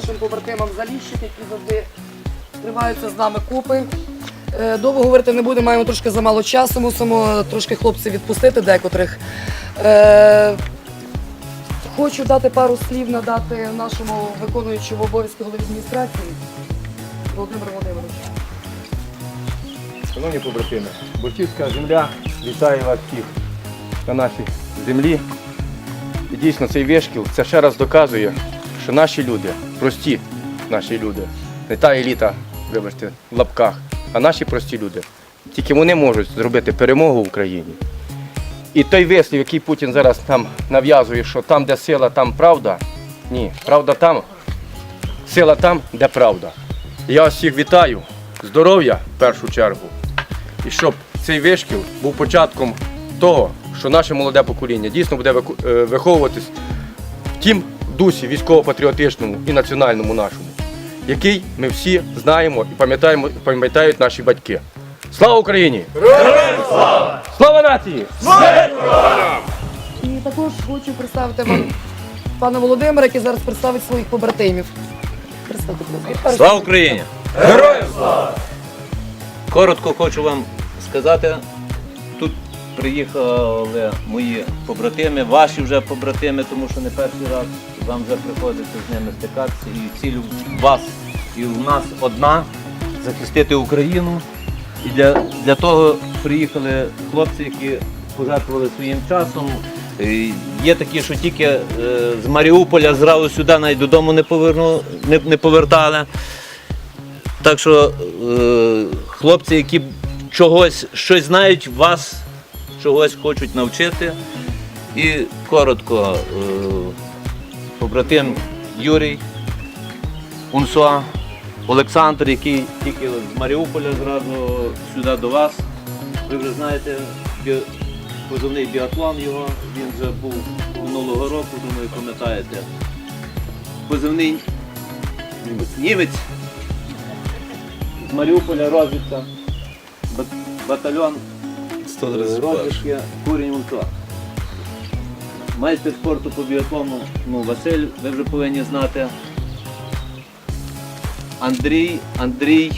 нашим побратимам Заліщик, які завжди тримаються з нами купи. Е, Довго говорити не будемо, маємо трошки замало часу, мусимо трошки хлопців відпустити декотрих. Е, Хочу дати пару слів надати нашому виконуючому обов'язки голові адміністрації Володимиру Володимировичу. Шановні побратими, Борчівська земля вітає вас всіх на нашій землі. І дійсно цей вишкіл це ще раз доказує, що наші люди, прості наші люди, не та еліта, вибачте, в лапках, а наші прості люди. Тільки вони можуть зробити перемогу в Україні. І той вислів, який Путін зараз нам нав'язує, що там, де сила, там правда. Ні, правда там, сила там, де правда. Я всіх вітаю, здоров'я в першу чергу. І щоб цей вишкіл був початком того, що наше молоде покоління дійсно буде е, виховуватись в дусі військово-патріотичному і національному нашому, який ми всі знаємо і пам'ятаємо, пам'ятають наші батьки. Слава Україні! Героям слава! Слава нації! І також хочу представити вам пана Володимира, який зараз представить своїх побратимів. Представте. Слава Україні! Героям слава! Коротко хочу вам сказати. Приїхали мої побратими, ваші вже побратими, тому що не перший раз вам вже приходиться з ними стикатися. І ціль у вас і у нас одна захистити Україну. І для, для того приїхали хлопці, які пожертвували своїм часом. Е, Є такі, що тільки е, з Маріуполя зразу сюди навіть додому не, поверну, не, не повертали. Так що е, хлопці, які чогось щось знають, вас чогось хочуть навчити. І коротко, е, побратим Юрій Унсуа, Олександр, який тільки з Маріуполя зразу сюди до вас. Ви вже знаєте, позивний біатлон його, він вже був минулого року, думаю, пам'ятаєте. Позивний німець з Маріуполя розвідка, бат- батальйон розвідки Курінь Ультра. Майстер спорту по біатлону ну, Василь, ви вже повинні знати. Андрій, Андрій,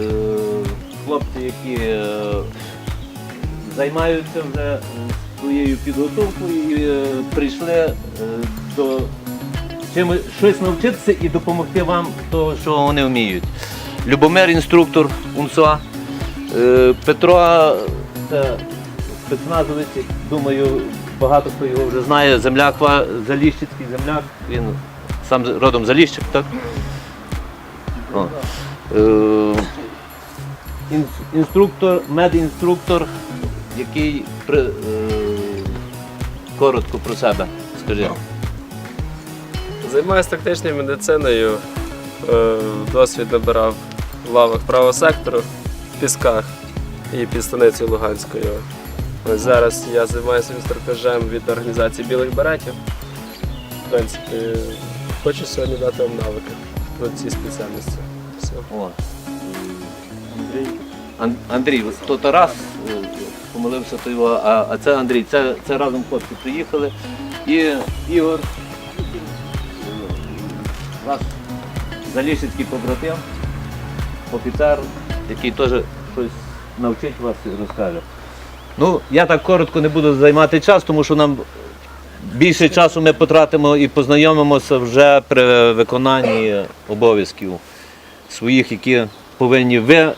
е, хлопці, які е, займаються вже е, своєю підготовкою і прийшли до чим щось навчитися і допомогти вам того, що вони вміють. Любомир, інструктор УНСОА, Е, Петро, це спецназовець, думаю, багато хто його вже знає, земляк, Заліщицький земляк, він сам родом Заліщик, так? О. Е, Інструктор, медінструктор, який при, е, коротко про себе, скажи. Займаюся тактичною медициною. Е, Досвід набирав в лавах правого сектору в Пісках і під станицею Луганською. Ось зараз я займаюся інструктажем від організації Білих беретів. В принципі, хочу сьогодні дати вам навики по цій спеціальності. Все. О, Андрій. Ан- Андрій, ось то Тарас е, помилився, то його, а, а це Андрій. Це, це разом хлопці приїхали. І Ігор, ваш залішицький побратим, офіцер, який теж щось навчить вас і розкаже. Ну, я так коротко не буду займати час, тому що нам більше часу ми потратимо і познайомимося вже при виконанні обов'язків своїх, які повинні ви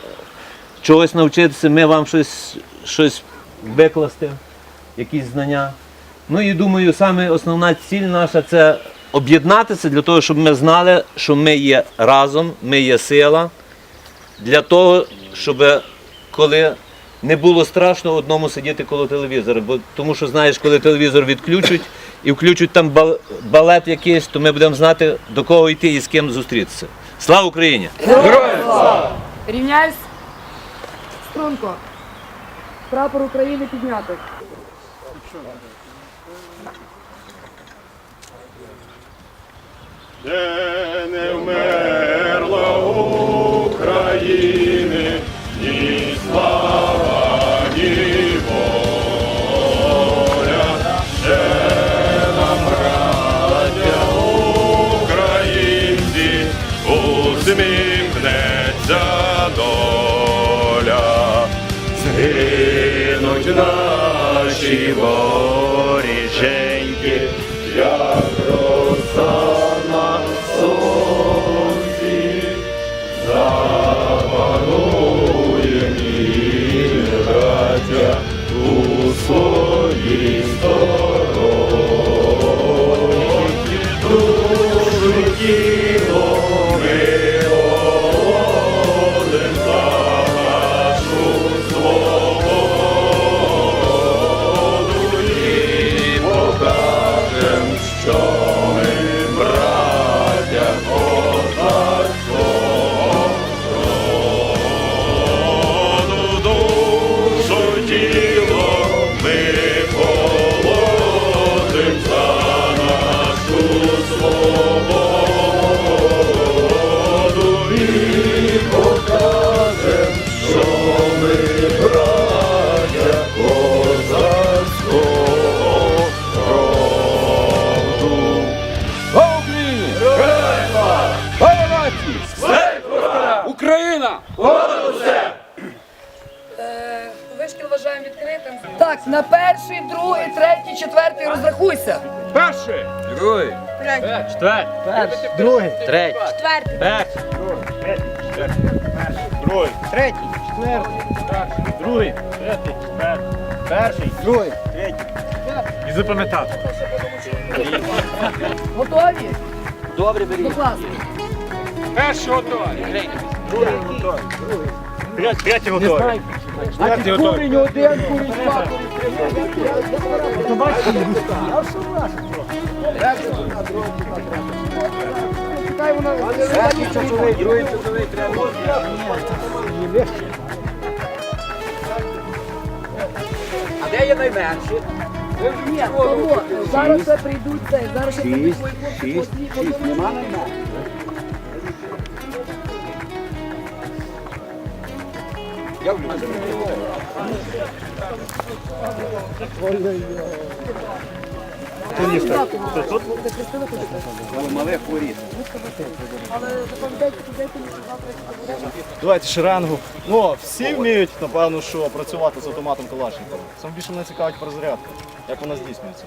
чогось навчитися, ми вам щось, щось викласти, якісь знання. Ну і думаю, саме основна ціль наша це об'єднатися для того, щоб ми знали, що ми є разом, ми є сила, для того, щоб коли не було страшно одному сидіти коло телевізора. Бо, тому що знаєш, коли телевізор відключать і включать там бал- балет якийсь, то ми будемо знати, до кого йти і з ким зустрітися. Слава Україні! Рівняйсь. Струнко. Прапор України підняти. Де не вмерла України, усміхнеться доля, згинуть наші воріженьки, як роса своїй стороні. Другий, третій, четвертий розрахуйся. Перший! Другий! Третій! Четвертий! Другий! Третій! Четвертий! Перший! Другий. Третій! Четвертий! Другий! Третій! Четвертий! Перший! Другий! Третій! І запам'ятати. Готові? Добре, беріть. Будь ласка. Перший готовий! Другий готовий! Третій готовий! Готовий! Курень один, курень два, Чекай, вона... Другий часовий треба. А де є найменший? Ні. Зараз ще прийдуть зараз ще прийдуть свої хлопці. Шість, Нема Давайте шеренгу. Ну, всі вміють, напевно, що працювати з автоматом Калашникова. Саме більше мене цікавить перезарядка, як вона здійснюється.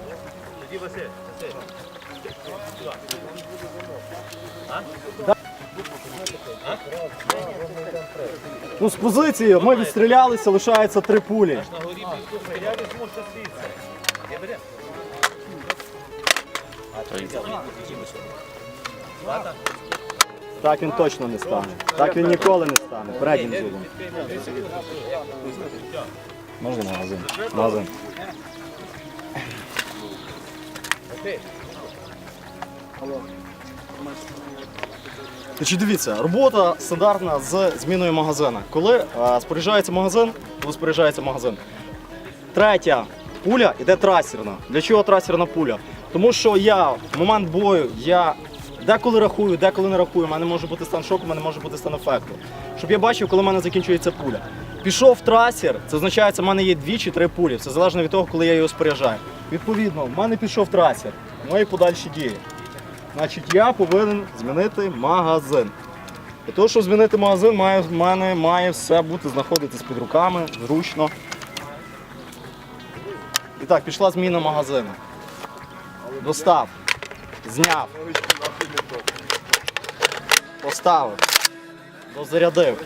Ну, з позиції ми відстрілялися, лишається три пулі. Так він точно не стане. Так він ніколи не стане. Переднім зубом. Можна магазин? Магазин. Значить, дивіться, робота стандартна з зміною магазина. Коли е, споряджається магазин, коли споряджається магазин. Третя пуля йде трасерна. Для чого трасерна пуля? Тому що я в момент бою я деколи рахую, деколи не рахую. У мене може бути стан шоку, у мене може бути стан ефекту. Щоб я бачив, коли в мене закінчується пуля. Пішов трасер, це означає, що в мене є дві чи три пулі. Це залежно від того, коли я його споряджаю. Відповідно, в мене пішов трасер. Мої подальші дії. Значить, я повинен змінити магазин. Для того, щоб змінити магазин, має, в мене має все бути знаходитись під руками, зручно. І так, пішла зміна магазину. Достав. Зняв. Поставив. Дозарядив.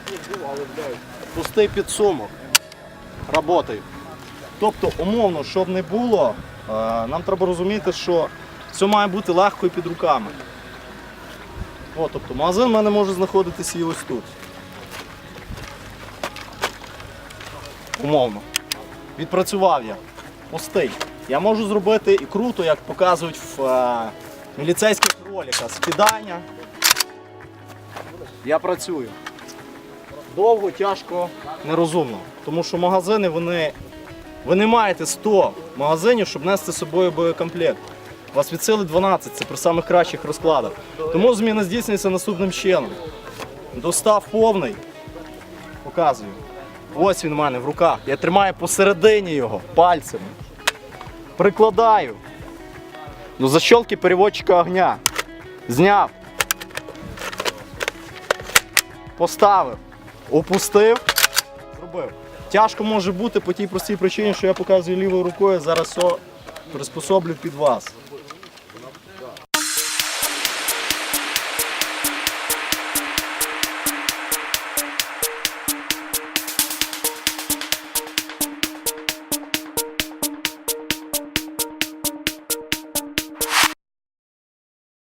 Пустий підсумок. Работаю. Тобто, умовно, щоб не було, е, нам треба розуміти, що все має бути легко і під руками. О, тобто магазин в мене може знаходитися і ось тут. Умовно. Відпрацював я. Пустий. Я можу зробити і круто, як показують в е, міліцейських роликах. Скидання. Я працюю. Довго, тяжко, нерозумно. Тому що магазини, вони. Ви не маєте 100 магазинів, щоб нести з собою боєкомплект. Вас від сили 12, це при самих кращих розкладах. Тому зміна здійснюється наступним чином. Достав повний. Показую. Ось він у мене в руках. Я тримаю посередині його пальцями. Прикладаю. До защолки переводчика огня. Зняв. Поставив. Опустив. Зробив. Тяжко може бути по тій простій причині, що я показую лівою рукою, зараз все приспособлю під вас.